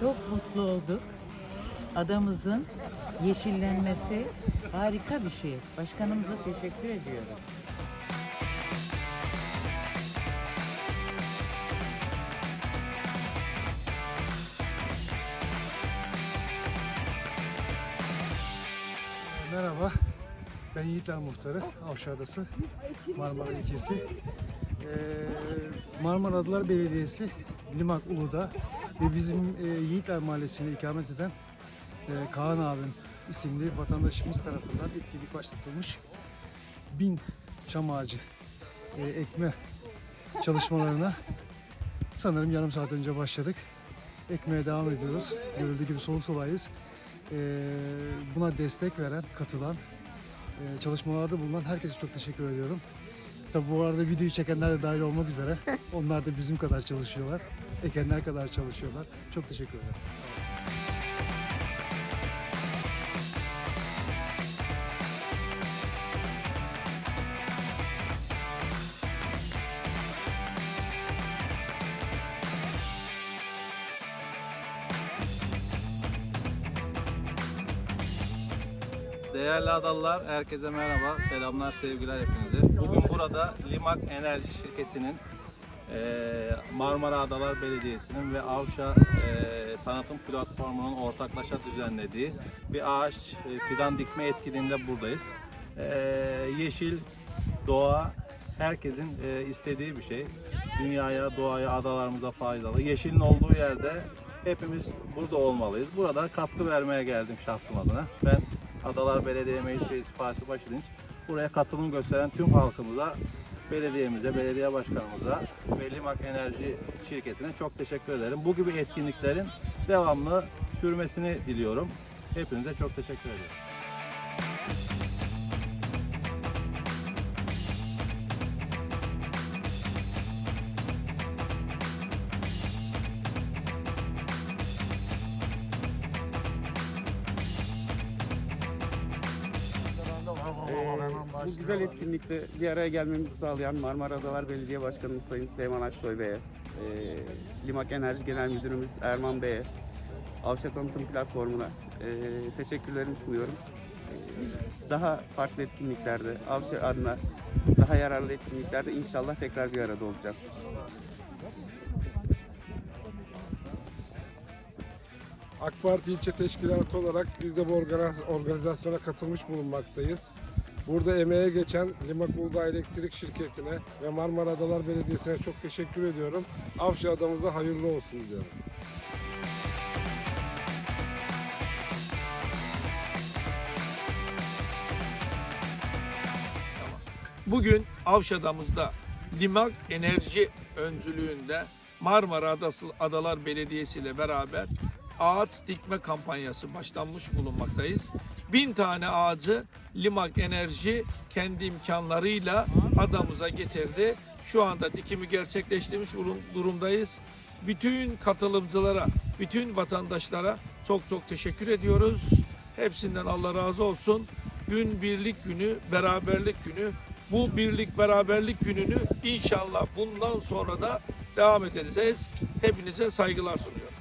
Çok mutlu olduk. Adamızın yeşillenmesi harika bir şey. Başkanımıza teşekkür ediyoruz. Merhaba, ben Yiğitler Muhtarı, Avşa Adası, Marmara ilçesi. Ee, Marmara Adalar Belediyesi, Limak Uludağ ve bizim e, Yiğitler Mahallesi'nde ikamet eden e, Kaan abim isimli vatandaşımız tarafından etkinlik başlatılmış bin çam ağacı e, ekme çalışmalarına sanırım yarım saat önce başladık. Ekmeye devam ediyoruz. Görüldüğü gibi soluk solayız. Ee, buna destek veren, katılan, e, çalışmalarda bulunan herkese çok teşekkür ediyorum. Tabi bu arada videoyu çekenler de dahil olmak üzere. Onlar da bizim kadar çalışıyorlar. Ekenler kadar çalışıyorlar. Çok teşekkür ederim. Değerli adalılar, herkese merhaba, selamlar, sevgiler hepinize. Bugün burada Limak Enerji Şirketi'nin Marmara Adalar Belediyesi'nin ve Avşa eee, Tanıtım Platformu'nun ortaklaşa düzenlediği bir ağaç e, fidan dikme etkinliğinde buradayız. Eee, yeşil, doğa herkesin e, istediği bir şey. Dünyaya, doğaya, adalarımıza faydalı. Yeşilin olduğu yerde hepimiz burada olmalıyız. Burada katkı vermeye geldim şahsım adına. Ben Adalar Belediye Meclis Reisi Fatih Başıdınç. Buraya katılım gösteren tüm halkımıza, belediyemize, belediye başkanımıza ve Limak Enerji şirketine çok teşekkür ederim. Bu gibi etkinliklerin devamlı sürmesini diliyorum. Hepinize çok teşekkür ederim. Bu güzel etkinlikte bir araya gelmemizi sağlayan Marmara Adalar Belediye Başkanımız Sayın Süleyman Aksoy Bey'e, e, Limak Enerji Genel Müdürümüz Erman Bey'e, Avşa Tanıtım Platformu'na e, teşekkürlerimi sunuyorum. E, Daha farklı etkinliklerde, Avşa adına daha yararlı etkinliklerde inşallah tekrar bir arada olacağız. AK Parti ilçe teşkilatı olarak biz de bu organiz- organizasyona katılmış bulunmaktayız. Burada emeğe geçen Limak Uludağ Elektrik Şirketi'ne ve Marmara Adalar Belediyesi'ne çok teşekkür ediyorum. Avşa adamıza hayırlı olsun diyorum. Bugün Avşada'mızda Limak Enerji öncülüğünde Marmara Adası Adalar Belediyesi ile beraber ağaç dikme kampanyası başlanmış bulunmaktayız. Bin tane ağacı Limak Enerji kendi imkanlarıyla adamıza getirdi. Şu anda dikimi gerçekleştirmiş durum- durumdayız. Bütün katılımcılara, bütün vatandaşlara çok çok teşekkür ediyoruz. Hepsinden Allah razı olsun. Gün birlik günü, beraberlik günü. Bu birlik beraberlik gününü inşallah bundan sonra da devam edeceğiz. Hepinize saygılar sunuyorum.